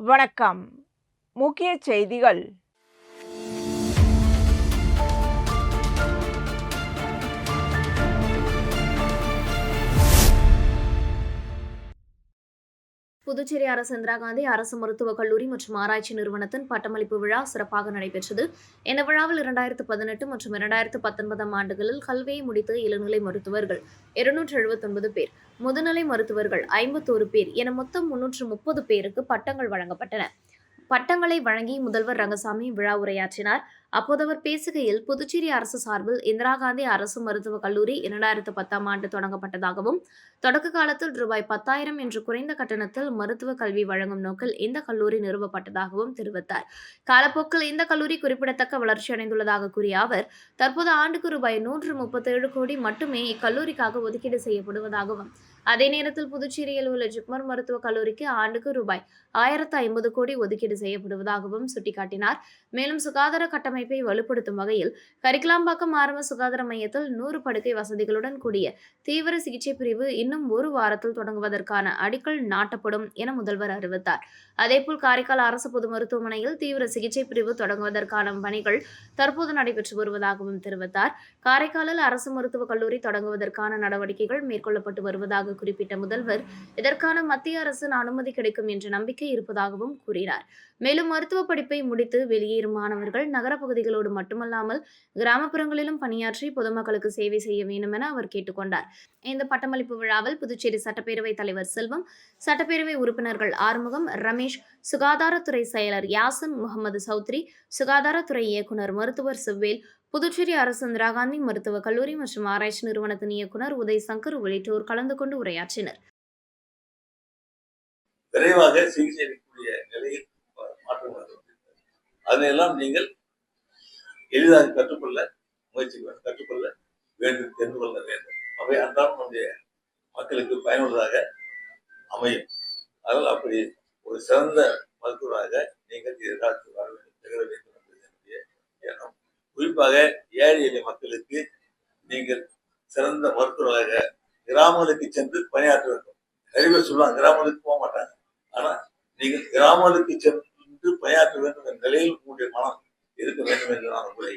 வணக்கம். முக்கிய செய்திகள். புதுச்சேரி அரசு இந்திரா காந்தி அரசு மருத்துவக் கல்லூரி மற்றும் ஆராய்ச்சி நிறுவனத்தின் பட்டமளிப்பு விழா சிறப்பாக நடைபெற்றது. இந்த விழாவில் இரண்டாயிரத்து பதினெட்டு மற்றும் இரண்டாயிரத்து பத்தொன்பதாம் ஆண்டுகளில் கல்வியை முடித்த இளநிலை மருத்துவர்கள் இருநூற்று எழுபத்தொன்பது பேர் முதுநிலை மருத்துவர்கள் ஐம்பத்தோரு பேர் என மொத்தம் முன்னூற்று முப்பது பேருக்கு பட்டங்கள் வழங்கப்பட்டன. பட்டங்களை வழங்கி முதல்வர் ரங்கசாமி விழா உரையாற்றினார். அப்போது அவர் பேசுகையில் புதுச்சேரி அரசு சார்பில் இந்திரா காந்தி அரசு மருத்துவக் கல்லூரி இரண்டாயிரத்து பத்தாம் ஆண்டு தொடங்கப்பட்டதாகவும் தொடக்க காலத்தில் ரூபாய் பத்தாயிரம் என்ற குறைந்த கட்டணத்தில் மருத்துவ கல்வி வழங்கும் நோக்கில் இந்த கல்லூரி நிறுவப்பட்டதாகவும் தெரிவித்தார். காலப்போக்கில் இந்த கல்லூரி குறிப்பிடத்தக்க வளர்ச்சியடைந்துள்ளதாக கூறிய அவர் தற்போது ஆண்டுக்கு ரூபாய் நூற்று முப்பத்தேழு கோடி மட்டுமே இக்கல்லூரிக்காக ஒதுக்கீடு செய்யப்படுவதாகவும் அதே நேரத்தில் புதுச்சேரியில் உள்ள ஜிப்மர் மருத்துவக் கல்லூரிக்கு ஆண்டுக்கு ரூபாய் ஆயிரத்து ஐம்பது கோடி ஒதுக்கீடு செய்யப்படுவதாகவும் சுட்டிக்காட்டினார். மேலும் சுகாதார கட்டமைப்பு கட்டமைப்பை வலுப்படுத்தும் வகையில் கரிக்கலாம்பாக்கம் ஆரம்ப சுகாதார மையத்தில் நூறு படுக்கை வசதிகளுடன் கூடிய தீவிர சிகிச்சை பிரிவு இன்னும் ஒரு வாரத்தில் தொடங்குவதற்கான அடிக்கல் நாட்டப்படும் என முதல்வர் அறிவித்தார். அதேபோல் காரைக்கால் அரசு பொது மருத்துவமனையில் தீவிர சிகிச்சை பிரிவு தொடங்குவதற்கான பணிகள் தற்போது நடைபெற்று வருவதாகவும் தெரிவித்தார். காரைக்காலில் அரசு மருத்துவக் கல்லூரி தொடங்குவதற்கான நடவடிக்கைகள் மேற்கொள்ளப்பட்டு வருவதாக குறிப்பிட்ட முதல்வர் இதற்கான மத்திய அரசின் அனுமதி கிடைக்கும் என்ற நம்பிக்கை இருப்பதாகவும் கூறினார். மேலும் மருத்துவ படிப்பை முடித்து வெளியேறும் மாணவர்கள் நகரப்பகுதிகளோடு மட்டுமல்லாமல் கிராமப்புறங்களிலும் பணியாற்றி பொதுமக்களுக்கு சேவை செய்ய வேண்டும் என அவர் கேட்டுக்கொண்டார். இந்த பட்டமளிப்பு விழாவில் புதுச்சேரி சட்டப்பேரவை தலைவர் செல்வம் சட்டப்பேரவை உறுப்பினர்கள் ஆறுமுகம் ரமேஷ் சுகாதாரத்துறை செயலர் யாசன் முகமது சௌத்ரி சுகாதாரத்துறை இயக்குனர் மருத்துவர் சிவ்வேல் புதுச்சேரி அரசு இந்திரா காந்தி மருத்துவக் கல்லூரி மற்றும் ஆராய்ச்சி நிறுவனத்தின் இயக்குனர் உதய் சங்கர் உள்ளிட்டோர் கலந்து கொண்டு உரையாற்றினர். விரைவாக சிகிச்சை அளிக்கக்கூடிய நிலையில் மாற்றங்கள் அதனையெல்லாம் நீங்கள் எளிதாக கற்றுக்கொள்ள முயற்சி கற்றுக்கொள்ள வேண்டும் தெரிந்து கொள்ள வேண்டும். அவை அன்றாடம் நம்முடைய மக்களுக்கு பயனுள்ளதாக அமையும். அதனால் அப்படி ஒரு சிறந்த மருத்துவராக நீங்கள் எதிர்காலத்தில் வர வேண்டும் திகழ வேண்டும் என்பது என்னுடைய எண்ணம். குறிப்பாக ஏழை எளிய மக்களுக்கு நீங்கள் சிறந்த மருத்துவராக கிராமங்களுக்கு சென்று பணியாற்ற வேண்டும். நிறைய பேர் சொல்லுவாங்க கிராமங்களுக்கு போக மாட்டாங்க. ஆனால் நீங்கள் கிராமங்களுக்கு சென்று பணியாற்ற வேண்டும் என்ற நிலையில் உங்களுடைய மனம் இருக்க வேண்டும் என்று நான் உங்களை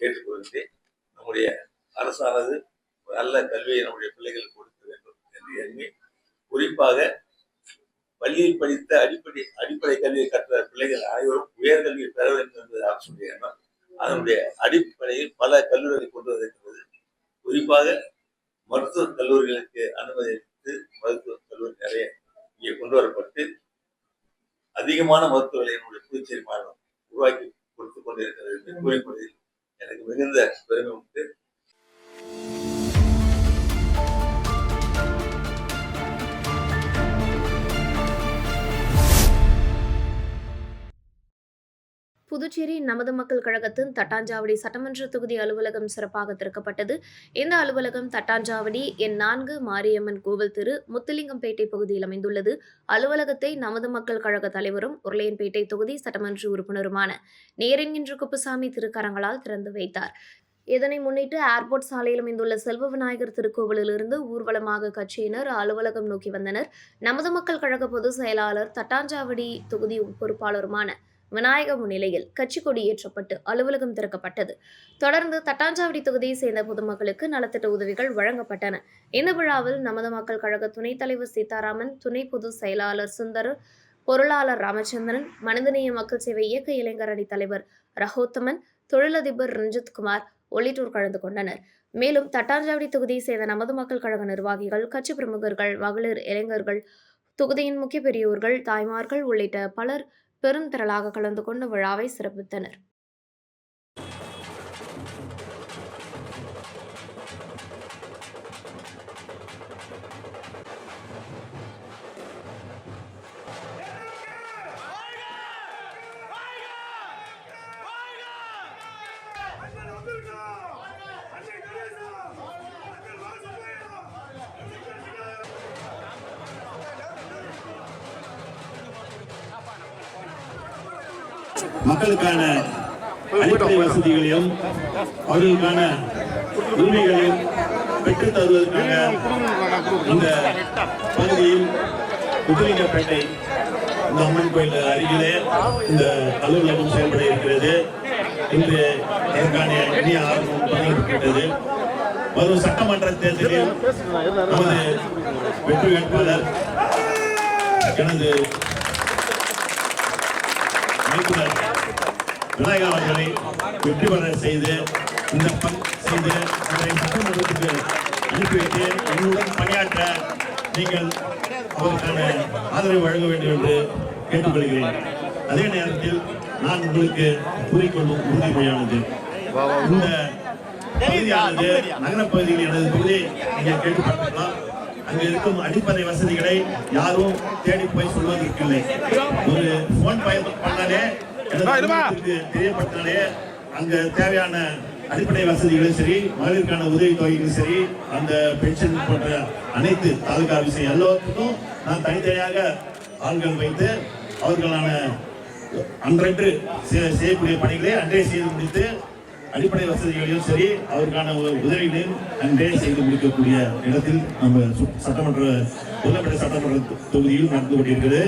கேட்டுக்கொள்கிறேன். நம்முடைய அரசானது ஒரு நல்ல கல்வியை நம்முடைய பிள்ளைகளுக்கு கொடுக்க வேண்டும் என்று எண்ணி குறிப்பாக பள்ளியில் படித்த அடிப்படை அடிப்படை கல்வியை கற்ற பிள்ளைகள் அனைவரும் உயர்கல்வியை பெற வேண்டும் என்பது அரசுடைய எண்ணம். அதனுடைய அடிப்படையில் பல கல்லூரிகளை கொண்டு வந்திருக்கிறது குறிப்பாக மருத்துவக் கல்லூரிகளுக்கு அனுமதி அளித்து மருத்துவக் கல்லூரி நிறைய இங்கே கொண்டு வரப்பட்டு அதிகமான மருத்துவர்களை என்னுடைய புதுச்சேரி மாநிலம் உருவாக்கி கொடுத்து கொண்டிருக்கிறது என்று கூறிக்கொள்வதில் எனக்கு மிகுந்த பெருமை உண்டு. புதுச்சேரி நமது மக்கள் கழகத்தின் தட்டாஞ்சாவடி சட்டமன்ற தொகுதி அலுவலகம் சிறப்பாக திறக்கப்பட்டது. இந்த அலுவலகம் தட்டாஞ்சாவடி என் நான்கு மாரியம்மன் கோவில் திரு முத்துலிங்கம்பேட்டை பகுதியில் அமைந்துள்ளது. அலுவலகத்தை நமது மக்கள் கழக தலைவரும் உருளையன்பேட்டை தொகுதி சட்டமன்ற உறுப்பினருமான நேரென்கின்ற குப்புசாமி திருக்கரங்களால் திறந்து வைத்தார். இதனை முன்னிட்டு ஏர்போர்ட் சாலையில் அமைந்துள்ள செல்வ விநாயகர் திருக்கோவிலிலிருந்து ஊர்வலமாக கட்சியினர் அலுவலகம் நோக்கி வந்தனர். நமது மக்கள் கழக பொதுச் செயலாளர் தட்டாஞ்சாவடி தொகுதி பொறுப்பாளருமான விநாயக முன்னிலையில் கட்சி கொடி ஏற்றப்பட்டு அலுவலகம் திறக்கப்பட்டது. தொடர்ந்து தட்டாஞ்சாவடி தொகுதியை சேர்ந்த பொதுமக்களுக்கு நலத்திட்ட உதவிகள் வழங்கப்பட்டன. இந்த விழாவில் நமது மக்கள் கழக துணைத் தலைவர் சீதாராமன் துணை பொதுச் செயலாளர் சுந்தர் பொருளாளர் ராமச்சந்திரன் மனிதநேய மக்கள் சேவை இயக்க இளைஞர் அணி தலைவர் ரஹோத்தமன் தொழிலதிபர் ரஞ்சித் குமார் உள்ளிட்டோர் கலந்து கொண்டனர். மேலும் தட்டாஞ்சாவடி தொகுதியை சேர்ந்த நமது மக்கள் கழக நிர்வாகிகள் கட்சி பிரமுகர்கள் மகளிர் இளைஞர்கள் தொகுதியின் முக்கிய பெரியோர்கள் தாய்மார்கள் உள்ளிட்ட பலர் பெருந்திரளாக கலந்து கொண்டு விழாவை சிறப்பித்தனர். அவர்களுக்கான உரிமைகளை பெற்றுத் தருவதற்காக இந்த பகுதியில் முத்துலிங்கப்பேட்டை இந்த அம்மன் கோயில் அருகிலே இந்த அலுவலகம் செயல்பட இருக்கிறது. இன்று இதற்கான இனிய ஆர்வம் தொடங்கப்பட்டது வரும் சட்டமன்ற தேர்தலில் நமது வெற்றி வேட்பாளர் எனது மைத்துனர் விநாயகா அவர்களை வெற்றி பெற செய்து இந்த பங்கு செய்து அவரை சட்டமன்றத்துக்கு அனுப்பி வைத்து என்னுடன் பணியாற்ற நீங்கள் அவருக்கான ஆதரவு வழங்க வேண்டும் என்று கேட்டுக்கொள்கிறேன் அதே நேரத்தில் நான் உங்களுக்கு கூறிக்கொள்ளும் உறுதிமொழியானது இந்த பகுதியானது நகரப் பகுதியில் எனது தொகுதியை நீங்கள் கேட்டுப்பட்டிருக்கலாம் அங்கு இருக்கும் அடிப்படை வசதிகளை யாரும் தேடி போய் சொல்வதற்கில்லை ஒரு போன் பயன் பண்ணாலே எனது குடும்பத்திற்கு தெரியப்படுத்தினாலே அங்க தேவையான அடிப்படை வசதிகளும் சரி மகளிருக்கான உதவி சரி அந்த பென்ஷன் போன்ற அனைத்து தாலுகா விஷயம் எல்லாத்துக்கும் நான் தனித்தனியாக ஆள்கள் வைத்து அவர்களான அன்றன்று செய்யக்கூடிய பணிகளை அன்றே செய்து முடித்து அடிப்படை வசதிகளையும் சரி அவருக்கான உ- உதவிகளையும் அன்றே செய்து முடிக்கக்கூடிய இடத்தில் நம்ம சு- சட்டமன்ற முதலமைச்சர் சட்டமன்ற தொகுதியில் நடந்து கொண்டிருக்கிறது.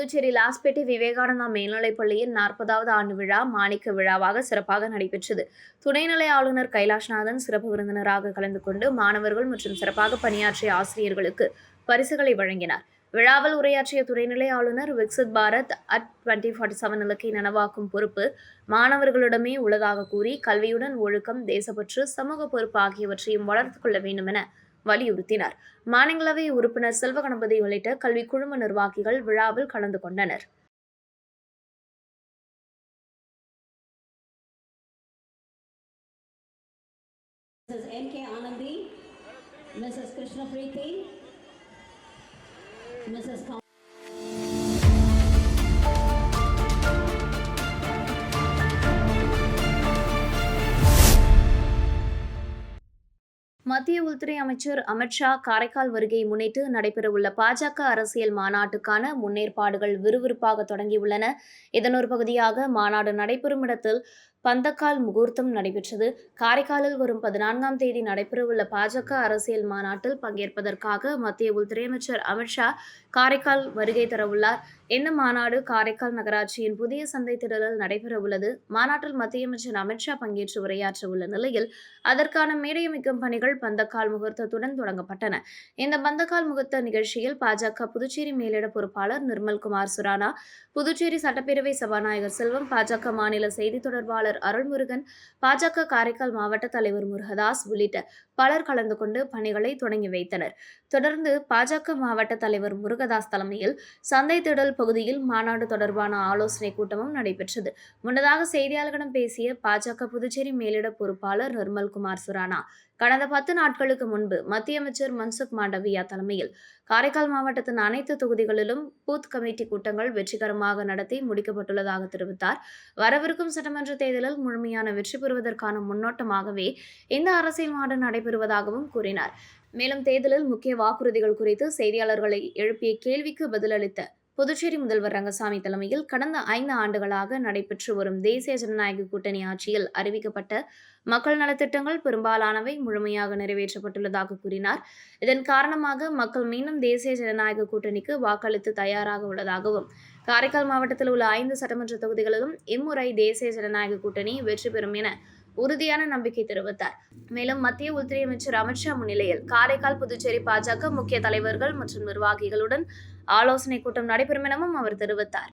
புதுச்சேரி லாஸ்பேட்டை விவேகானந்தா மேல்நிலைப் பள்ளியின் நாற்பதாவது ஆண்டு விழா மாணிக்க விழாவாக சிறப்பாக நடைபெற்றது. துணைநிலை ஆளுநர் கைலாஷ்நாதன் சிறப்பு விருந்தினராக கலந்து கொண்டு மாணவர்கள் மற்றும் சிறப்பாக பணியாற்றிய ஆசிரியர்களுக்கு பரிசுகளை வழங்கினார். விழாவில் உரையாற்றிய துணைநிலை ஆளுநர் Viksit Bharat at twenty forty seven இலக்கை நனவாக்கும் பொறுப்பு மாணவர்களிடமே உள்ளதாக கூறி கல்வியுடன் ஒழுக்கம் தேசப்பற்று சமூக பொறுப்பு ஆகியவற்றையும் வளர்த்துக் கொள்ள வேண்டும் என வலியுறுத்தினார் மாநிலங்களவை உறுப்பினர் செல்வ கணபதி உள்ளிட்ட கல்வி குழும நிர்வாகிகள் விழாவில் கலந்து கொண்டனர் Mrs. N.K. Anandi, Mrs. Krishna Preeti, Mrs. மத்திய உள்துறை அமைச்சர் அமித்ஷா காரைக்கால் வருகையை முன்னிட்டு நடைபெறவுள்ள பாஜக அரசியல் மாநாட்டுக்கான முன்னேற்பாடுகள் விறுவிறுப்பாக தொடங்கியுள்ளன. இதன் ஒரு பகுதியாக மாநாடு நடைபெறும் இடத்தில் பந்தக்கால் முகூர்த்தம் நடைபெற்றது. காரைக்காலில் வரும் பதினான்காம் தேதி நடைபெறவுள்ள பாஜக அரசியல் மாநாட்டில் பங்கேற்பதற்காக மத்திய உள்துறை அமைச்சர் அமித்ஷா காரைக்கால் வருகை தரவுள்ளார். இந்த மாநாடு காரைக்கால் நகராட்சியின் புதிய சந்தை திடலில் நடைபெறவுள்ளது? மாநாட்டில் மத்திய அமைச்சர் அமித்ஷா பங்கேற்று உரையாற்ற உள்ள நிலையில் அதற்கான மேடையமைக்கும் பணிகள் பந்தக்கால் முகூர்த்தத்துடன் தொடங்கப்பட்டன. இந்த பந்தக்கால் முகூர்த்த நிகழ்ச்சியில் பாஜக புதுச்சேரி மேலிட பொறுப்பாளர் நிர்மல்குமார் சுரானா புதுச்சேரி சட்டப்பேரவை சபாநாயகர் செல்வம் பாஜக மாநில செய்தி தொடர்பாளர் அருள்முருகன் பாஜக காரைக்கால் மாவட்ட தலைவர் முருகதாஸ் உள்ளிட்ட பலர் கலந்து கொண்டு பணிகளை தொடங்கி வைத்தனர். தொடர்ந்து பாஜக மாவட்ட தலைவர் முருகதாஸ் தலைமையில் சந்தை திடல் பகுதியில் மாநாடு தொடர்பான ஆலோசனை கூட்டமும் நடைபெற்றது. முன்னதாக செய்தியாளர்களிடம் பேசிய பாஜக புதுச்சேரி மேலிட பொறுப்பாளர் நிர்மல்குமார் சுரானா கடந்த பத்து நாட்களுக்கு முன்பு மத்திய அமைச்சர் மன்சுக் மாண்டவியா தலைமையில் காரைக்கால் மாவட்டத்தின் அனைத்து தொகுதிகளிலும் பூத் கமிட்டி கூட்டங்கள் வெற்றிகரமாக நடத்தி முடிக்கப்பட்டுள்ளதாக தெரிவித்தார். வரவிருக்கும் சட்டமன்ற தேர்தலில் முழுமையான வெற்றி பெறுவதற்கான முன்னோட்டமாகவே இந்த அரசியல் மாடு நடைபெறுவதாகவும் கூறினார். மேலும் தேர்தலில் முக்கிய வாக்குறுதிகள் குறித்து செய்தியாளர்களை எழுப்பிய கேள்விக்கு பதிலளித்த புதுச்சேரி முதல்வர் ரங்கசாமி தலைமையில் கடந்த ஐந்து ஆண்டுகளாக நடைபெற்று வரும் தேசிய ஜனநாயக கூட்டணி ஆட்சியில் அறிவிக்கப்பட்ட மக்கள் நலத்திட்டங்கள் பெரும்பாலானவை முழுமையாக நிறைவேற்றப்பட்டுள்ளதாக கூறினார். இதன் காரணமாக மக்கள் மீண்டும் தேசிய ஜனநாயக கூட்டணிக்கு வாக்களித்து தயாராக உள்ளதாகவும் காரைக்கால் மாவட்டத்தில் உள்ள ஐந்து சட்டமன்ற தொகுதிகளிலும் இம்முறை தேசிய ஜனநாயக கூட்டணி வெற்றி பெறும் என உறுதியான நம்பிக்கை தெரிவித்தார். மேலும் மத்திய உள்துறை அமைச்சர் அமித்ஷா முன்னிலையில் காரைக்கால் புதுச்சேரி பாஜக முக்கிய தலைவர்கள் மற்றும் நிர்வாகிகளுடன் ஆலோசனை கூட்டம் நடைபெறும் எனவும் அவர் தெரிவித்தார்.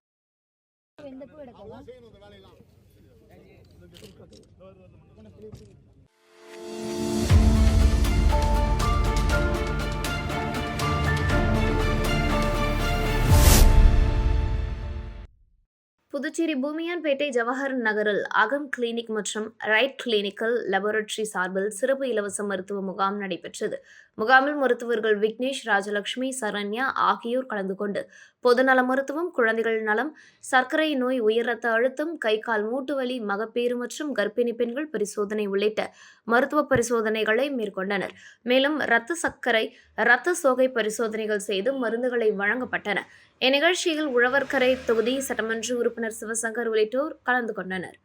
புதுச்சேரி பூமியான்பேட்டை ஜவஹர் நகரில் அகம் கிளினிக் மற்றும் ரைட் கிளினிக்கல் லெபார்டரி சார்பில் சிறப்பு இலவச மருத்துவ முகாம் நடைபெற்றது. முகாமில் மருத்துவர்கள் விக்னேஷ் ராஜலட்சுமி சரண்யா ஆகியோர் கலந்து கொண்டு பொதுநல மருத்துவம் குழந்தைகள் நலம் சர்க்கரை நோய் உயர் ரத்த அழுத்தம் கை கால் மூட்டு வலி மகப்பேறு மற்றும் கர்ப்பிணி பெண்கள் பரிசோதனை உள்ளிட்ட மருத்துவ பரிசோதனைகளை மேற்கொண்டனர். மேலும் இரத்த சர்க்கரை இரத்த சோகை பரிசோதனைகள் செய்து மருந்துகளை வழங்கப்பட்டன. இந்நிகழ்ச்சியில் உழவர்கரை தொகுதி சட்டமன்ற உறுப்பினர் சிவசங்கர் உள்ளிட்டோர் கலந்து கொண்டனர்.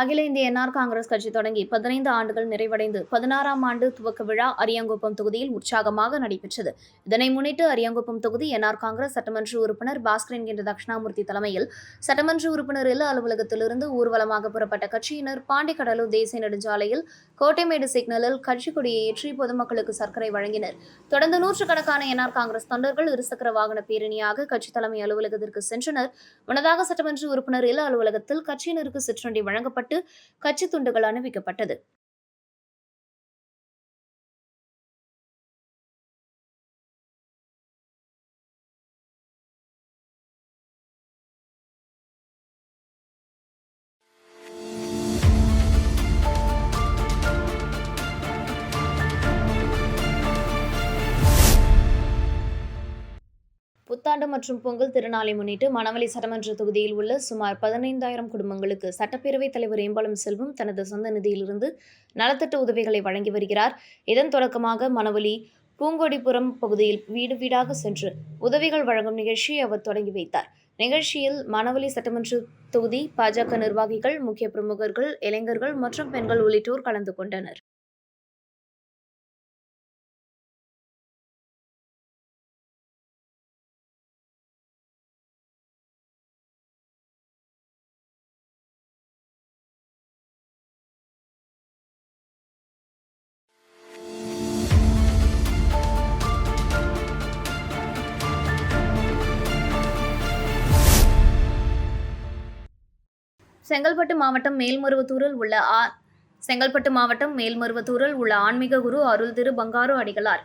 அகில இந்திய என்ஆர் காங்கிரஸ் கட்சி தொடங்கி பதினைந்து ஆண்டுகள் நிறைவடைந்து பதினாறாம் ஆண்டு துவக்க விழா அரியாங்குப்பம் தொகுதியில் உற்சாகமாக நடைபெற்றது. இதனை முன்னிட்டு அரியாங்குப்பம் தொகுதி என்ஆர் காங்கிரஸ் சட்டமன்ற உறுப்பினர் பாஸ்கர் என்கின்ற தட்சிணாமூர்த்தி தலைமையில் சட்டமன்ற உறுப்பினர் இல்ல அலுவலகத்திலிருந்து ஊர்வலமாக புறப்பட்ட கட்சியினர் பாண்டிக்கடலூர் தேசிய நெடுஞ்சாலையில் கோட்டைமேடு சிக்னலில் கட்சி கொடியை ஏற்றி பொதுமக்களுக்கு சர்க்கரை வழங்கினர். தொடர்ந்து நூற்றுக்கணக்கான என்ஆர் காங்கிரஸ் தொண்டர்கள் இருசக்கர வாகன பேரணியாக கட்சி தலைமை அலுவலகத்திற்கு சென்றனர். முன்னதாக சட்டமன்ற உறுப்பினர் இல அலுவலகத்தில் கட்சியினருக்கு சிற்றுண்டி வழங்கப்பட்டு கட்சி துண்டுகள் அணிவிக்கப்பட்டது. புத்தாண்டு மற்றும் பொங்கல் திருநாளை முன்னிட்டு மணவெளி சட்டமன்ற தொகுதியில் உள்ள சுமார் பதினைந்தாயிரம் குடும்பங்களுக்கு சட்டப்பேரவைத் தலைவர் ஏம்பலம் செல்வம் தனது சொந்த நிதியிலிருந்து நலத்திட்ட உதவிகளை வழங்கி வருகிறார். இதன் தொடக்கமாக மணவெளி பூங்கொடிபுரம் பகுதியில் வீடு வீடாக சென்று உதவிகள் வழங்கும் நிகழ்ச்சியை அவர் தொடங்கி வைத்தார். நிகழ்ச்சியில் மணவெளி சட்டமன்ற தொகுதி பாஜக நிர்வாகிகள் முக்கிய பிரமுகர்கள் இளைஞர்கள் மற்றும் பெண்கள் உள்ளிட்டோர் கலந்து கொண்டனர். செங்கல்பட்டு மாவட்டம் மேல்மருவத்தூரில் உள்ள ஆ செங்கல்பட்டு மாவட்டம் மேல்மருவத்தூரில் உள்ள ஆன்மீக குரு அருள் திரு பங்காரு அடிகளார்.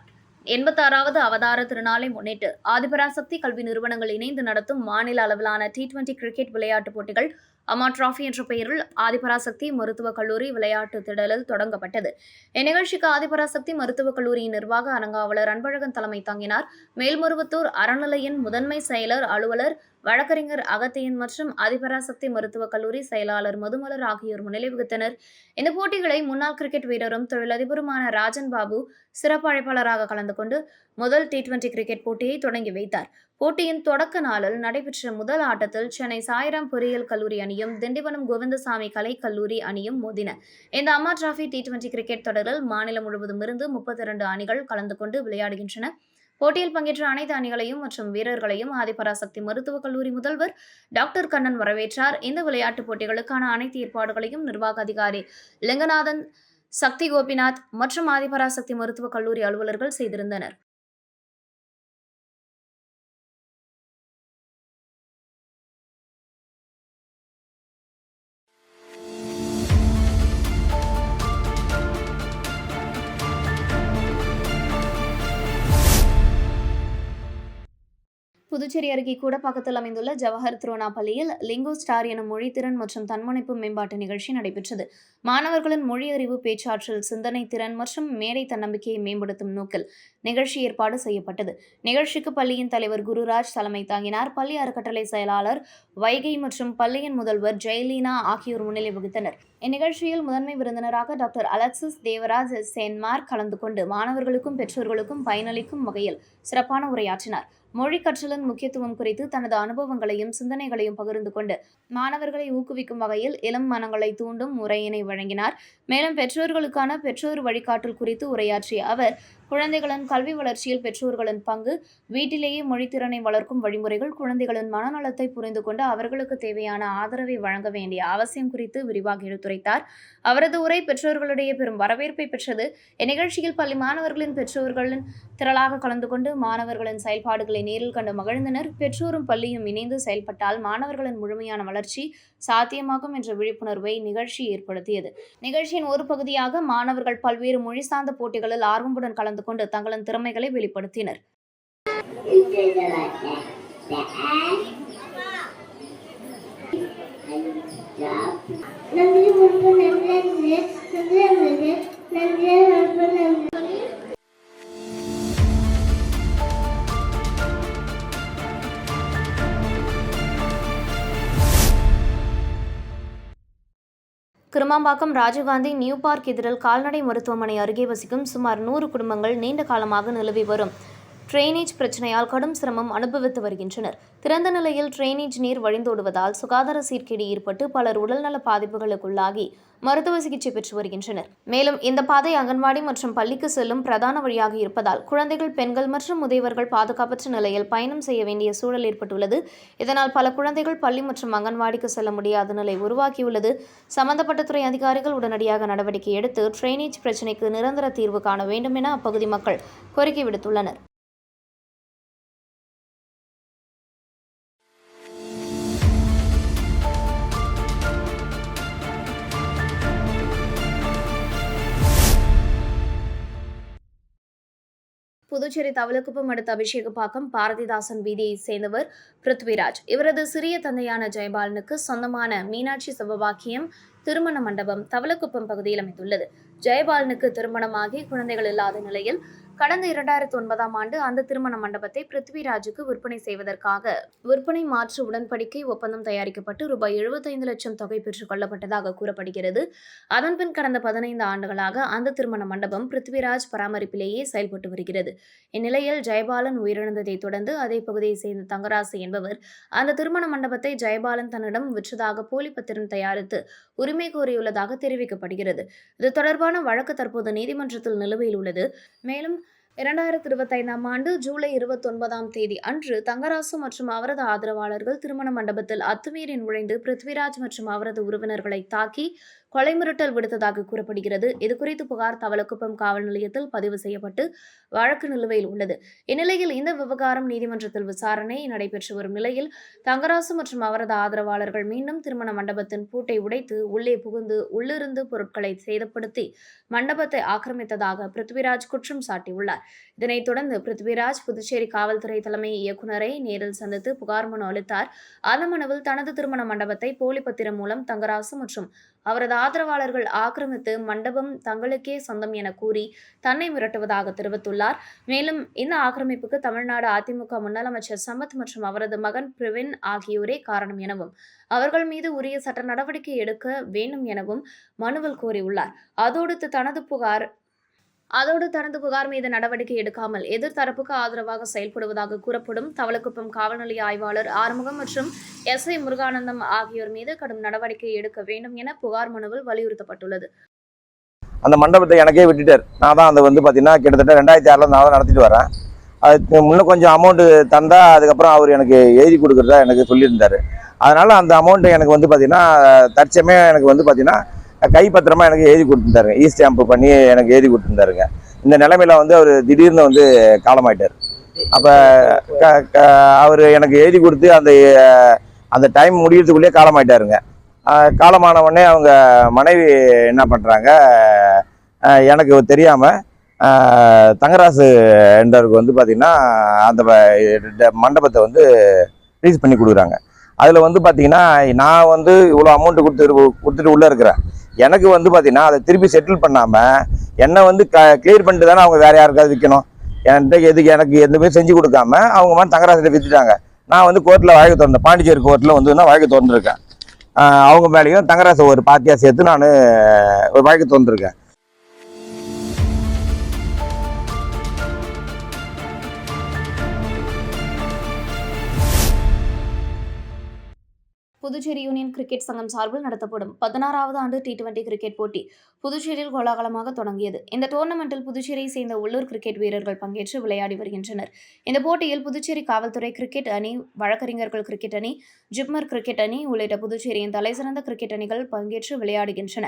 எண்பத்தாறாவது அவதார திருநாளை முன்னிட்டு ஆதிபராசக்தி கல்வி நிறுவனங்கள் இணைந்து நடத்தும் மாநில அளவிலான டி டுவெண்டி கிரிக்கெட் விளையாட்டுப் போட்டிகள் அம்மா டிராஃபி என்ற பெயரில் ஆதிபராசக்தி மருத்துவக் கல்லூரி விளையாட்டு திடலில் தொடங்கப்பட்டது. இந்நிகழ்ச்சிக்கு ஆதிபராசக்தி மருத்துவக் கல்லூரியின் நிர்வாக அரங்காவலர் அன்பழகன் தலைமை தாங்கினார். மேல்மருவத்தூர் அறநிலையின் முதன்மை செயலர் அலுவலர் வழக்கறிஞர் அகத்தியன் மற்றும் ஆதிபராசக்தி மருத்துவக் கல்லூரி செயலாளர் மதுமலர் ஆகியோர் முன்னிலை வகித்தனர். இந்த போட்டிகளை முன்னாள் கிரிக்கெட் வீரரும் தொழிலதிபருமான ராஜன் பாபு சிறப்பு அழைப்பாளராக கலந்து கொண்டு முதல் டி டுவெண்டி கிரிக்கெட் போட்டியை தொடங்கி வைத்தார். போட்டியின் தொடக்க நாளில் நடைபெற்ற முதல் ஆட்டத்தில் சென்னை சாய்ராம் பொறியியல் கல்லூரி அணியும் திண்டிவனம் கோவிந்தசாமி கலை கல்லூரி அணியும் மோதின. இந்த அம்மா டிராஃபி டி டுவெண்டி கிரிக்கெட் தொடரில் மாநிலம் முழுவதும் இருந்து முப்பத்தி இரண்டு அணிகள் கலந்து கொண்டு விளையாடுகின்றன. போட்டியில் பங்கேற்ற அனைத்து அணிகளையும் மற்றும் வீரர்களையும் ஆதிபராசக்தி மருத்துவக் கல்லூரி முதல்வர் டாக்டர் கண்ணன் வரவேற்றார். இந்த விளையாட்டுப் போட்டிகளுக்கான அனைத்து ஏற்பாடுகளையும் நிர்வாக அதிகாரி லிங்கநாதன் சக்தி கோபிநாத் மற்றும் ஆதிபராசக்தி மருத்துவக் கல்லூரி அலுவலர்கள் செய்திருந்தனர். புதுச்சேரி அருகே கூட பக்கத்தில் அமைந்துள்ள ஜவஹர் துரோனா பள்ளியில் லிங்கோ ஸ்டார் எனும் மொழித்திறன் மற்றும் தன்முனைப்பு மேம்பாட்டு நிகழ்ச்சி நடைபெற்றது. மாணவர்களின் மொழி அறிவு பேச்சாற்றல் சிந்தனை திறன் மற்றும் மேடை தன்னம்பிக்கையை மேம்படுத்தும் நோக்கில் நிகழ்ச்சி ஏற்பாடு செய்யப்பட்டது. நிகழ்ச்சிக்கு பள்ளியின் தலைவர் குருராஜ் தலைமை தாங்கினார். பள்ளி அறக்கட்டளை செயலாளர் வைகை மற்றும் பள்ளியின் முதல்வர் ஜெயலீனா ஆகியோர் முன்னிலை வகித்தனர். இந்நிகழ்ச்சியில் முதன்மை விருந்தினராக டாக்டர் அலெக்சிஸ் தேவராஜ் சென்மார்க் கலந்து கொண்டு மாணவர்களுக்கும் பெற்றோர்களுக்கும் பயனளிக்கும் வகையில் சிறப்பான உரையாற்றினார். மொழி கற்றலின் முக்கியத்துவம் குறித்து தனது அனுபவங்களையும் சிந்தனைகளையும் பகிர்ந்து கொண்டு மாணவர்களை ஊக்குவிக்கும் வகையில் இளம் மனங்களை தூண்டும் உரையினை வழங்கினார். மேலும் பெற்றோர்களுக்கான பெற்றோர் வழிகாட்டல் குறித்து உரையாற்றிய அவர் குழந்தைகளின் கல்வி வளர்ச்சியில் பெற்றோர்களின் பங்கு வீட்டிலேயே மொழித்திறனை வளர்க்கும் வழிமுறைகள் குழந்தைகளின் மனநலத்தை புரிந்து கொண்டு அவர்களுக்கு தேவையான ஆதரவை வழங்க வேண்டிய அவசியம் குறித்து விரிவாக எடுத்துரைத்தார். அவரது உரை பெற்றோர்களிடையே பெரும் வரவேற்பை பெற்றது. இந்நிகழ்ச்சியில் பள்ளி மாணவர்களின் பெற்றோர்களின் திரளாக கலந்து கொண்டு மாணவர்களின் செயல்பாடுகளை நேரில் கண்டு மகிழ்ந்தனர். பெற்றோரும் பள்ளியும் இணைந்து செயல்பட்டால் மாணவர்களின் முழுமையான வளர்ச்சி சாத்தியமாகும் என்ற விழிப்புணர்வை நிகழ்ச்சி ஏற்படுத்தியது. நிகழ்ச்சியின் ஒரு பகுதியாக மாணவர்கள் பல்வேறு மொழி சார்ந்த போட்டிகளில் ஆர்வமுடன் கலந்து கலந்து கொண்டு தங்களின் திறமைகளை வெளிப்படுத்தினர் நன்றி நன்றி நன்றி நன்றி கிருமாம்பாக்கம் ராஜீவ்காந்தி நியூ பார்க் எதிரில் கால்நடை மருத்துவமனை அருகே வசிக்கும் சுமார் நூறு குடும்பங்கள் நீண்ட காலமாக நிலவி வரும். ட்ரைனேஜ் பிரச்சனையால் கடும் சிரமம் அனுபவித்து வருகின்றனர். திறந்த நிலையில் ட்ரைனேஜ் நீர் வழிந்தோடுவதால் சுகாதார சீர்கேடு ஏற்பட்டு பலர் உடல்நல பாதிப்புகளுக்குள்ளாகி மருத்துவ சிகிச்சை பெற்று வருகின்றனர். மேலும் இந்த பாதை அங்கன்வாடி மற்றும் பள்ளிக்கு செல்லும் பிரதான வழியாக இருப்பதால் குழந்தைகள் பெண்கள் மற்றும் முதியவர்கள் பாதுகாப்பற்ற நிலையில் பயணம் செய்ய வேண்டிய சூழல் ஏற்பட்டுள்ளது. இதனால் பல குழந்தைகள் பள்ளி மற்றும் அங்கன்வாடிக்கு செல்ல முடியாத நிலை உருவாக்கியுள்ளது சம்பந்தப்பட்ட துறை அதிகாரிகள் உடனடியாக நடவடிக்கை எடுத்து ட்ரைனேஜ் பிரச்சினைக்கு நிரந்தர தீர்வு காண வேண்டும் என அப்பகுதி மக்கள் கோரிக்கை விடுத்துள்ளனர். புதுச்சேரி தவளக்குப்பம் அடுத்த அபிஷேகப்பாக்கம் பாரதிதாசன் வீதியைச் சேர்ந்தவர் பிருத்விராஜ். இவரது சிறிய தந்தையான ஜெயபாலனுக்கு சொந்தமான மீனாட்சி சிவபாக்கியம் திருமண மண்டபம் தவளக்குப்பம் பகுதியில் அமைந்துள்ளது. ஜெயபாலனுக்கு திருமணமாகி குழந்தைகள் இல்லாத நிலையில் கடந்த இரண்டாயிரத்தி ஒன்பதாம் ஆண்டு அந்த திருமண மண்டபத்தை பிருத்விராஜுக்கு விற்பனை செய்வதற்காக விற்பனை மாற்று உடன்படிக்கை ஒப்பந்தம் தயாரிக்கப்பட்டு ரூபாய் எழுபத்தைந்து லட்சம் தொகை பெற்றுக் கொள்ளப்பட்டதாக கூறப்படுகிறது. அதன்பின் கடந்த பதினைந்து ஆண்டுகளாக அந்த திருமண மண்டபம் பிருத்விராஜ் பராமரிப்பிலேயே செயல்பட்டு வருகிறது. இந்நிலையில் ஜெயபாலன் உயிரிழந்ததை தொடர்ந்து அதே பகுதியைச் சேர்ந்த தங்கராசு என்பவர் அந்த திருமண மண்டபத்தை ஜெயபாலன் தன்னிடம் விற்றதாக போலி பத்திரம் தயாரித்து உரிமை கோரியுள்ளதாக தெரிவிக்கப்படுகிறது. இது தொடர்பான வழக்கு தற்போது நீதிமன்றத்தில் நிலுவையில் உள்ளது. மேலும் இரண்டாயிரத்தி இருபத்தைந்தாம் ஆண்டு ஜூலை இருபத்தொன்பதாம் தேதி அன்று தங்கராசு மற்றும் அவரது ஆதரவாளர்கள் திருமண மண்டபத்தில் அத்துமீறி நுழைந்து பிருத்விராஜ் மற்றும் அவரது உறவினர்களை தாக்கி கொலை மிரட்டல் விடுத்ததாக கூறப்படுகிறது. இதுகுறித்து புகார் தவளக்குப்பம் காவல் நிலையத்தில் பதிவு செய்யப்பட்டு வழக்கு நிலுவையில் உள்ளது. இந்நிலையில் இந்த விவகாரம் நீதிமன்றத்தில் விசாரணை நடைபெற்று வரும் நிலையில் தங்கராசு மற்றும் அவரது ஆதரவாளர்கள் மீண்டும் திருமண மண்டபத்தின் பூட்டை உடைத்து உள்ளே புகுந்து உள்ளிருந்து பொருட்களை சேதப்படுத்தி மண்டபத்தை ஆக்கிரமித்ததாக பிருத்விராஜ் குற்றம் சாட்டியுள்ளார். இதனைத் தொடர்ந்து பிருத்விராஜ் புதுச்சேரி காவல்துறை தலைமை இயக்குநரை நேரில் சந்தித்து புகார் மனு அளித்தார். அந்த மனுவில் தனது திருமண மண்டபத்தை போலி பத்திரம் மூலம் தங்கராசு மற்றும் அவரது ஆதரவாளர்கள் ஆக்கிரமித்து மண்டபம் தங்களுக்கே சொந்தம் என கூறி தன்னை மிரட்டுவதாக தெரிவித்துள்ளார். மேலும் இந்த ஆக்கிரமிப்புக்கு தமிழ்நாடு அதிமுக முன்னாள் அமைச்சர் சம்பத் மற்றும் அவரது மகன் பிரவீன் ஆகியோரே காரணம் எனவும் அவர்கள் மீது உரிய சட்ட நடவடிக்கை எடுக்க வேண்டும் எனவும் மனுவில் கோரியுள்ளார் அதோடு தனது புகார் அதோடு தனது புகார் மீது நடவடிக்கை எடுக்காமல் எதிர்த்தரப்புக்கு ஆதரவாக செயல்படுவதாக கூறப்படும் தவளக்குப்பம் காவல்நிலைய ஆய்வாளர் ஆறுமுகம் மற்றும் எஸ் ஐ முருகானந்தம் ஆகியோர் மீது கடும் நடவடிக்கை எடுக்க வேண்டும் என புகார் மனுவில் வலியுறுத்தப்பட்டுள்ளது. அந்த மண்டபத்தை எனக்கே விட்டுட்டார். நான் தான் அந்த வந்து பார்த்தீங்கன்னா கிட்டத்தட்ட ரெண்டாயிரத்தி ஆறில் நான் தான் நடத்திட்டு வரேன். அதுக்கு முன்னே கொஞ்சம் அமௌண்ட்டு தந்தால் அதுக்கப்புறம் அவர் எனக்கு எழுதி கொடுக்குறதா எனக்கு சொல்லியிருந்தார். அதனால் அந்த அமௌண்ட்டு எனக்கு வந்து பார்த்தீங்கன்னா தற்சமே எனக்கு வந்து பார்த்தீங்கன்னா கைப்பத்திரமா எனக்கு எழுதி கொடுத்துருந்தாருங்க. இ e ஸ்டாம்ப் பண்ணி எனக்கு எழுதி கொடுத்துருந்தாருங்க. இந்த நிலைமையில வந்து அவர் திடீர்னு வந்து காலமாயிட்டார். அப்போ அவர் எனக்கு எழுதி கொடுத்து அந்த அந்த டைம் முடியறதுக்குள்ளேயே காலமாயிட்டாருங்க. காலமான உடனே அவங்க மனைவி என்ன பண்ணுறாங்க எனக்கு தெரியாமல் தங்கராசு என்றவருக்கு வந்து பார்த்திங்கன்னா அந்த மண்டபத்தை வந்து ரீஸ் பண்ணி கொடுக்குறாங்க. அதில் வந்து பார்த்திங்கன்னா நான் வந்து இவ்வளோ அமௌண்ட்டு கொடுத்துட்டு கொடுத்துட்டு உள்ளே இருக்கிறேன். எனக்கு வந்து பார்த்தீங்கன்னா அதை திருப்பி செட்டில் பண்ணாமல் என்னை வந்து க கிளியர் பண்ணிட்டு தானே அவங்க வேறு யாருக்காவது விற்கணும் என்கிட்ட எதுக்கு எனக்கு எதுவுமே செஞ்சு கொடுக்காம அவங்க மாதிரி தங்கராசிட்ட விற்றுட்டாங்க நான் வந்து கோர்ட்டில் வழக்கு திறந்தேன். பாண்டிச்சேரி கோர்ட்டில் வந்து நான் வழக்கு திறந்துருக்கேன். அவங்க மேலேயும் தங்கராசை ஒரு பாத்தியாக சேர்த்து நான் ஒரு வழக்கு திறந்துருக்கேன். புதுச்சேரி யூனியன் கிரிக்கெட் சங்கம் சார்பில் நடத்தப்படும் பதினாறாவது ஆண்டு டி டுவெண்டி கிரிக்கெட் போட்டி புதுச்சேரியில் கோலாகலமாக தொடங்கியது. இந்த டோர்னமெண்ட்டில் புதுச்சேரியை சேர்ந்த உள்ளூர் கிரிக்கெட் வீரர்கள் பங்கேற்று விளையாடி வருகின்றனர். இந்த போட்டியில் புதுச்சேரி காவல்துறை கிரிக்கெட் அணி வழக்கறிஞர்கள் கிரிக்கெட் அணி ஜிப்மர் கிரிக்கெட் அணி உள்ளிட்ட புதுச்சேரியின் தலைசிறந்த கிரிக்கெட் அணிகள் பங்கேற்று விளையாடுகின்றன.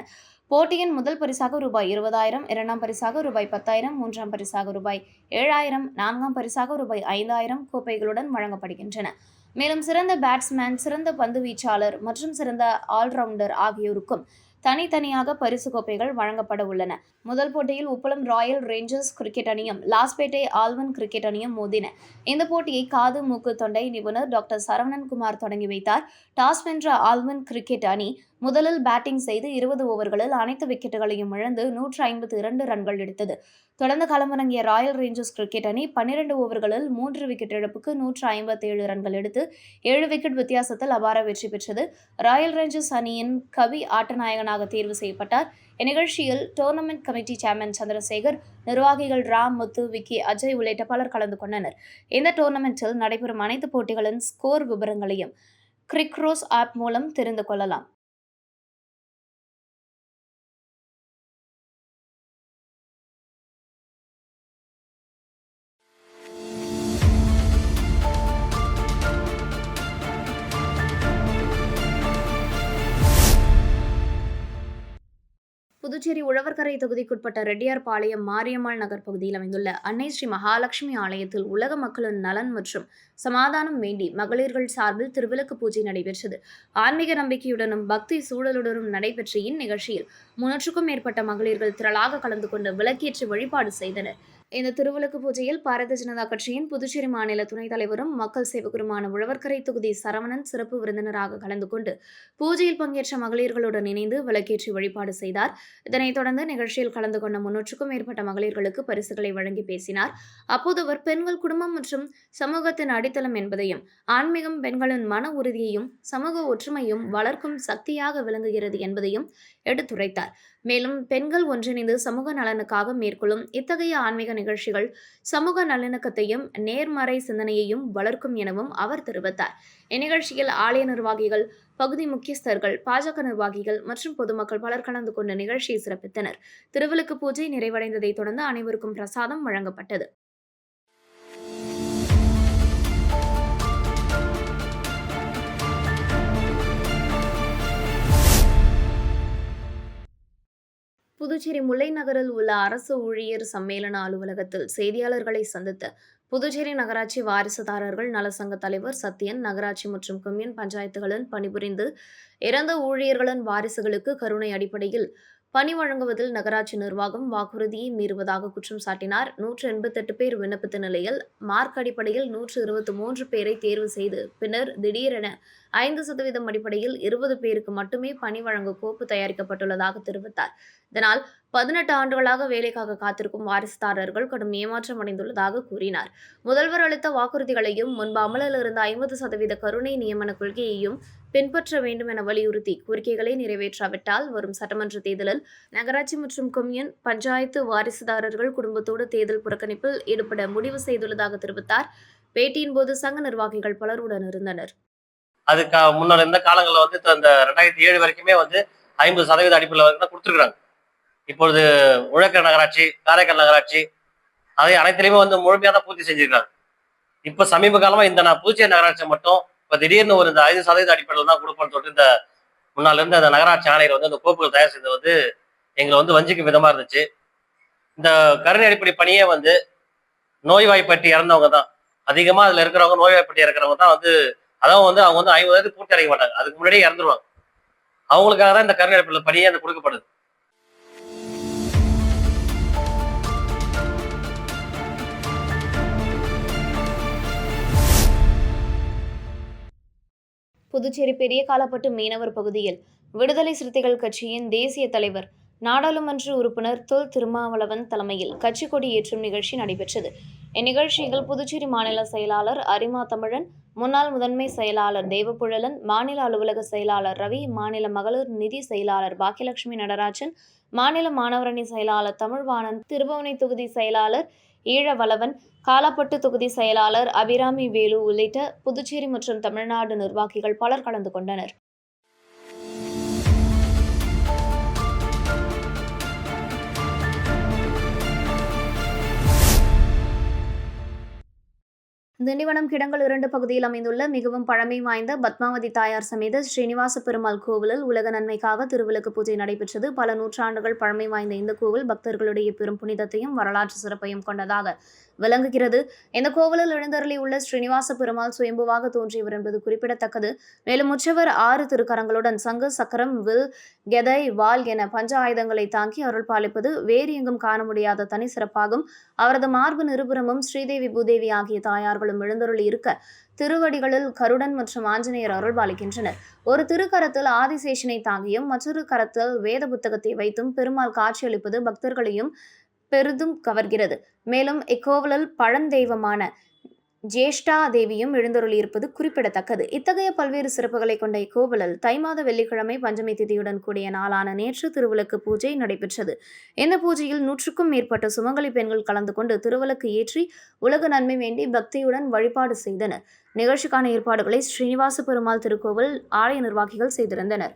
போட்டியின் முதல் பரிசாக ரூபாய் இருபதாயிரம் இரண்டாம் பரிசாக ரூபாய் பத்தாயிரம் மூன்றாம் பரிசாக ரூபாய் ஏழாயிரம் நான்காம் பரிசாக ரூபாய் ஐந்தாயிரம் கோப்பைகளுடன் வழங்கப்படுகின்றன. மேலும் சிறந்த பேட்ஸ்மேன் சிறந்த பந்து வீச்சாளர் மற்றும் சிறந்த ஆல்ரவுண்டர் ஆகியோருக்கும் தனித்தனியாக பரிசு கோப்பைகள் வழங்கப்பட உள்ளன. முதல் போட்டியில் உப்பளம் ராயல் ரேஞ்சர்ஸ் கிரிக்கெட் அணியும் லாஸ்பேட்டை ஆல்வன் கிரிக்கெட் அணியும் மோதின. இந்த போட்டியை காது மூக்கு தொண்டை நிபுணர் டாக்டர் சரவணன் குமார் தொடங்கி வைத்தார். டாஸ் வென்ற ஆல்வன் கிரிக்கெட் அணி முதலில் பேட்டிங் செய்து இருபது ஓவர்களில் அனைத்து விக்கெட்டுகளையும் இழந்து நூற்று ஐம்பத்தி இரண்டு ரன்கள் எடுத்தது. தொடர்ந்து களமிறங்கிய ராயல் ரேஞ்சர்ஸ் கிரிக்கெட் அணி பன்னிரண்டு ஓவர்களில் மூன்று விக்கெட் இழப்புக்கு நூற்று ஐம்பத்தி ஏழு ரன்கள் எடுத்து ஏழு விக்கெட் வித்தியாசத்தில் அபார வெற்றி பெற்றது. ராயல் ரேஞ்சர்ஸ் அணியின் கவி ஆட்டநாயகனாக தேர்வு செய்யப்பட்டார். இந்நிகழ்ச்சியில் டோர்னமெண்ட் கமிட்டி சேர்மன் சந்திரசேகர் நிர்வாகிகள் ராம் முத்து விக்கி அஜய் உள்ளிட்ட பலர் கலந்து கொண்டனர். இந்த டோர்னமெண்ட்டில் நடைபெறும் அனைத்து போட்டிகளின் ஸ்கோர் விவரங்களையும் கிரிக்ரோஸ் ஆப் மூலம் தெரிந்து கொள்ளலாம். புதுச்சேரி உழவர்கரை தொகுதிக்குட்பட்ட ரெட்டியார்பாளையம் மாரியம்மாள் நகர் பகுதியில் அமைந்துள்ள அன்னை ஸ்ரீ மகாலட்சுமி ஆலயத்தில் உலக மக்களின் நலன் மற்றும் சமாதானம் வேண்டி மகளிர்கள் சார்பில் திருவிளக்கு பூஜை நடைபெற்றது. ஆன்மீக நம்பிக்கையுடனும் பக்தி சூழலுடனும் நடைபெற்ற இந்நிகழ்ச்சியில் முன்னூற்றுக்கும் மேற்பட்ட மகளிர்கள் திரளாக கலந்து கொண்டு விளக்கேற்றி வழிபாடு செய்தனர். இந்த திருவிளக்கு பூஜையில் பாரதிய ஜனதா கட்சியின் புதுச்சேரி மாநில துணைத் தலைவரும் மக்கள் சேவகருமான உழவர்கரை தொகுதி சரவணன் சிறப்பு விருந்தினராக கலந்து கொண்டு பூஜையில் பங்கேற்ற மகளிர்களுடன் இணைந்து விளக்கேற்றி வழிபாடு செய்தார். இதனைத் தொடர்ந்து நிகழ்ச்சியில் கலந்து கொண்ட முன்னூற்றுக்கும் மேற்பட்ட மகளிர்களுக்கு பரிசுகளை வழங்கி பேசினார். அப்போது அவர் பெண்கள் குடும்பம் மற்றும் சமூகத்தின் அடித்தளம் என்பதையும் ஆன்மீகம் பெண்களின் மன உறுதியையும் சமூக ஒற்றுமையும் வளர்க்கும் சக்தியாக விளங்குகிறது என்பதையும் எடுத்துரைத்தார். மேலும் பெண்கள் ஒன்றிணைந்து சமூக நலனுக்காக மேற்கொள்ளும் இத்தகைய ஆன்மீக நிகழ்ச்சிகள் சமூக நல்லிணக்கத்தையும் நேர்மறை சிந்தனையையும் வளர்க்கும் எனவும் அவர் தெரிவித்தார். இந்நிகழ்ச்சியில் ஆலய நிர்வாகிகள் பகுதி முக்கியஸ்தர்கள் பாஜக நிர்வாகிகள் மற்றும் பொதுமக்கள் பலர் கலந்து கொண்ட நிகழ்ச்சியை சிறப்பித்தனர். திருவிளக்கு பூஜை நிறைவடைந்ததைத் தொடர்ந்து அனைவருக்கும் பிரசாதம் வழங்கப்பட்டது. புதுச்சேரி முல்லை நகரில் உள்ள அரசு ஊழியர் சம்மேளன அலுவலகத்தில் செய்தியாளர்களை சந்தித்த புதுச்சேரி நகராட்சி வாரிசுதாரர்கள் நலசங்க தலைவர் சத்யன் நகராட்சி மற்றும் கொம்யூன் பஞ்சாயத்துகளில் பணிபுரிந்து இறந்த ஊழியர்களின் வாரிசுகளுக்கு கருணை அடிப்படையில் பணி வழங்குவதில் நகராட்சி நிர்வாகம் வாக்குறுதியை மீறுவதாக குற்றம் சாட்டினார். நூற்று எண்பத்தெட்டு பேர் விண்ணப்பித்த நிலையில் மார்க் அடிப்படையில் நூற்று இருபத்தி மூன்று பேரை தேர்வு செய்து பின்னர் திடீரென ஐந்து சதவீதம் அடிப்படையில் இருபது பேருக்கு மட்டுமே பணி வழங்க கோப்பு தயாரிக்கப்பட்டுள்ளதாக தெரிவித்தார். இதனால் பதினெட்டு ஆண்டுகளாக வேலைக்காக காத்திருக்கும் வாரிசுதாரர்கள் கடும் ஏமாற்றம் அடைந்துள்ளதாக கூறினார். முதல்வர் அளித்த வாக்குறுதிகளையும் முன்பு அமலில் இருந்த ஐம்பது சதவீத கருணை நியமன கொள்கையையும் பின்பற்ற வேண்டும் என வலியுறுத்தி கோரிக்கைகளை நிறைவேற்றாவிட்டால் வரும் சட்டமன்ற தேர்தலில் நகராட்சி மற்றும் கொம்யூன் பஞ்சாயத்து வாரிசுதாரர்கள் குடும்பத்தோடு தேர்தல் புறக்கணிப்பில் ஈடுபட முடிவு செய்துள்ளதாக தெரிவித்தார். பேட்டியின் போது சங்க நிர்வாகிகள் பலருடன் இருந்தனர். அதுக்கு முன்னாடி இருந்த காலங்களில் வந்து இந்த ரெண்டாயிரத்தி ஏழு வரைக்குமே வந்து ஐம்பது சதவீத அடிப்படையில் வரைக்கும் கொடுத்துருக்காங்க கொடுத்துருக்குறாங்க. இப்பொழுது உழக்க நகராட்சி காரைக்கால் நகராட்சி அதை அனைத்திலையுமே வந்து முழுமையாக தான் பூர்த்தி செஞ்சிருக்காங்க. இப்போ சமீப காலமாக இந்த நான் புதுச்சேரி நகராட்சி மட்டும் இப்போ திடீர்னு ஒரு இந்த ஐந்து சதவீத அடிப்படையில் தான் கொடுப்போம்னு சொல்லிட்டு இந்த முன்னால இருந்து அந்த நகராட்சி ஆணையர் வந்து அந்த கோப்புகள் தயார் செய்தது வந்து எங்களை வந்து வஞ்சிக்கும் விதமா இருந்துச்சு. இந்த கருணை அடிப்படை பணியே வந்து நோய்வாய்ப்பட்டு இறந்தவங்க தான். அதிகமா அதுல இருக்கிறவங்க நோய்வாய்ப்பட்டு இறக்குறவங்க தான் வந்து அதான் வந்து அவங்க வந்து ஐம்பது பூர்த்தி அடைக்க மாட்டாங்க. அதுக்கு முன்னாடியே இறந்துருவாங்க. அவங்களுக்காக தான் இந்த கருணை அடிப்படையில் பணியே அந்த கொடுக்கப்படுது. புதுச்சேரி பெரிய காலப்பட்டு மீனவர் பகுதியில் விடுதலை சிறுத்தைகள் கட்சியின் தேசிய தலைவர் நாடாளுமன்ற உறுப்பினர் தொல் திருமாவளவன் தலைமையில் கட்சி கொடி ஏற்றும் நிகழ்ச்சி நடைபெற்றது. இந்நிகழ்ச்சியில் புதுச்சேரி மாநில செயலாளர் அரிமா தமிழன் முன்னாள் முதன்மை செயலாளர் தேவப்புழலன் மாநில அலுவலக செயலாளர் ரவி மாநில மகளிர் நிதி செயலாளர் பாக்கியலட்சுமி நடராஜன் மாநில மாணவரணி செயலாளர் தமிழ்வாணன் திருபுவனை தொகுதி செயலாளர் ஈழவளவன் காலாப்பட்டு தொகுதி செயலாளர் அபிராமி வேலு உள்ளிட்ட புதுச்சேரி மற்றும் தமிழ்நாடு நிர்வாகிகள் பலர் கலந்து கொண்டனர். திண்டிவனம் கிடங்கல் இரண்டு பகுதியில் அமைந்துள்ள மிகவும் பழமை வாய்ந்த பத்மாவதி தாயார் சமேத ஸ்ரீனிவாச பெருமாள் கோவிலில் உலக நன்மைக்காக திருவிளக்கு பூஜை நடைபெற்றது. பல நூற்றாண்டுகள் பழமை வாய்ந்த இந்த கோவில் பக்தர்களுடைய பெரும் புனிதத்தையும் வரலாற்று சிறப்பையும் கொண்டதாக விளங்குகிறது. இந்த கோவிலில் எழுந்தருளியுள்ள ஸ்ரீனிவாச பெருமாள் சுயம்புவாக தோன்றியவர் என்பது குறிப்பிடத்தக்கது. மேலும் உற்சவர் ஆறு திருக்கரங்களுடன் சங்கு சக்கரம் வில் கெதை வாள் என பஞ்ச ஆயுதங்களை தாங்கி அருள் பாலிப்பது வேறு எங்கும் காண முடியாத தனி சிறப்பாகும். அவரது மார்பு நிருபுரமும் ஸ்ரீதேவி பூதேவி ஆகிய தாயார்களும் எழுந்தருளி இருக்க திருவடிகளில் கருடன் மற்றும் ஆஞ்சநேயர் அருள் பாலிக்கின்றனர். ஒரு திருக்கரத்தில் ஆதிசேஷனை தாங்கியும் மற்றொரு கரத்தில் வேத புத்தகத்தை வைத்தும் பெருமாள் காட்சியளிப்பது பக்தர்களையும் பெரிதும் கவர்கிறது. மேலும் இக்கோவிலில் பழந்தெய்வமான ஜேஷ்டா தேவியும் எழுந்தருளியிருப்பது குறிப்பிடத்தக்கது. இத்தகைய பல்வேறு சிறப்புகளை கொண்ட இக்கோவிலில் தை மாத வெள்ளிக்கிழமை பஞ்சமி திதியுடன் கூடிய நாளான நேற்று திருவிளக்கு பூஜை நடைபெற்றது. இந்த பூஜையில் நூற்றுக்கும் மேற்பட்ட சுமங்கலி பெண்கள் கலந்து கொண்டு திருவிளக்கு ஏற்றி உலக நன்மை வேண்டி பக்தியுடன் வழிபாடு செய்தனர். நிகழ்ச்சிக்கான ஏற்பாடுகளை ஸ்ரீனிவாச பெருமாள் திருக்கோவில் ஆலய நிர்வாகிகள் செய்திருந்தனர்.